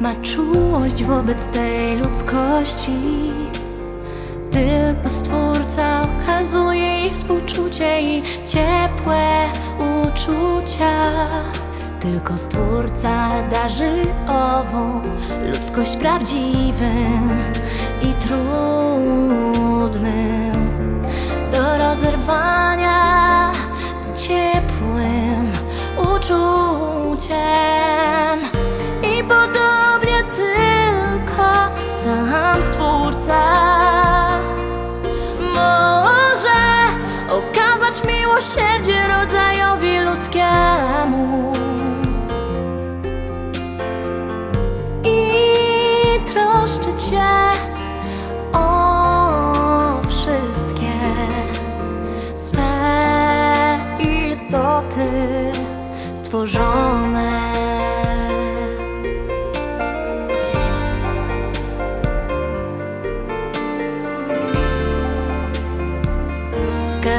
Ma czułość wobec tej ludzkości. Tylko Stwórca okazuje jej współczucie i ciepłe uczucia. Tylko Stwórca darzy ową ludzkość prawdziwym i trudnym do rozerwania ciepłym uczuciem. Miłosierdzie rodzajowi ludzkiemu.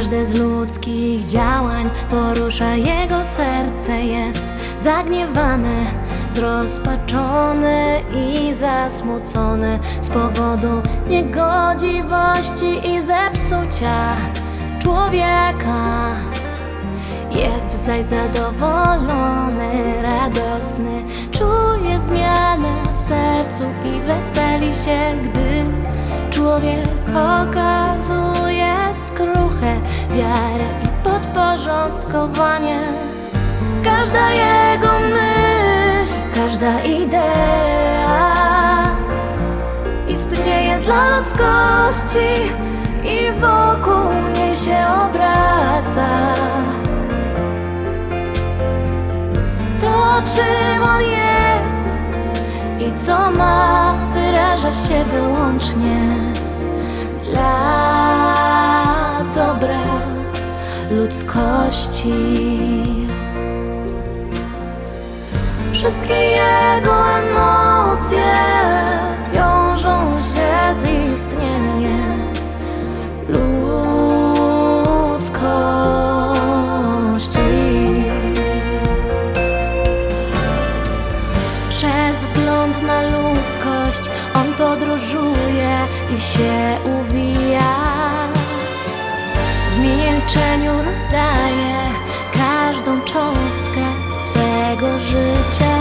Każde z ludzkich działań porusza jego serce, jest zagniewany, zrozpaczony i zasmucony z powodu niegodziwości i zepsucia człowieka. Jest zaś zadowolony, radosny, czuje zmianę w sercu i weseli się, gdy człowiek okazuje skruchę, wiarę i podporządkowanie. Każda jego myśl, każda idea istnieje dla ludzkości i wokół niej się obraca. To, czym on jest i co ma, wyraża się wyłącznie dla dobra ludzkości. Wszystkie jego emocje wiążą się z istnieniem ludzkości. Przez wzgląd na ludzkość on podróżuje i się uwija. Milczeniu rozdaje każdą cząstkę swego życia.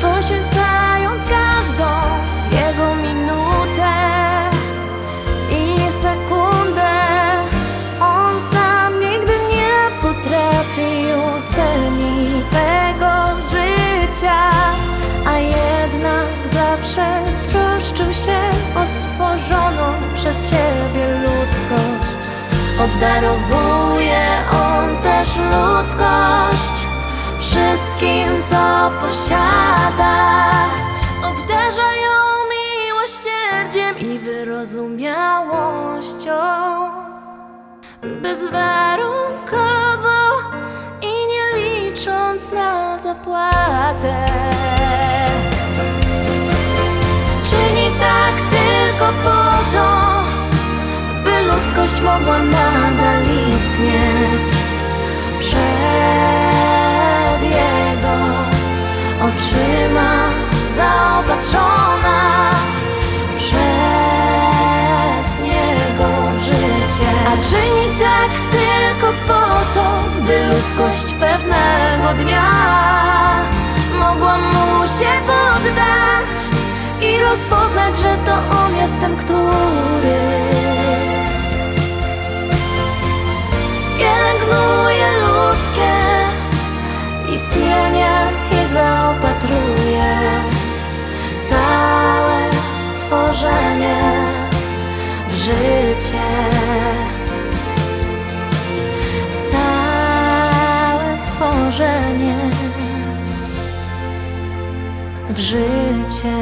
Poświęcając każdą jego minutę i sekundę, on sam nigdy nie potrafił cenić twego życia, a jednak zawsze troszczył się o stworzoną przez siebie ludzkość. Obdarowuje on też ludzkość wszystkim, co posiada. Obdarza ją miłosierdziem i wyrozumiałością bezwarunkowo i nie licząc na zapłatę. Czyni tak tylko po to, ludzkość mogła nadal istnieć przed Jego oczyma zaopatrzona przez Niego życie. A czyni tak tylko po to, by ludzkość pewnego dnia mogła mu się poddać i rozpoznać, że to On jest ten, który życie. Całe stworzenie w życie.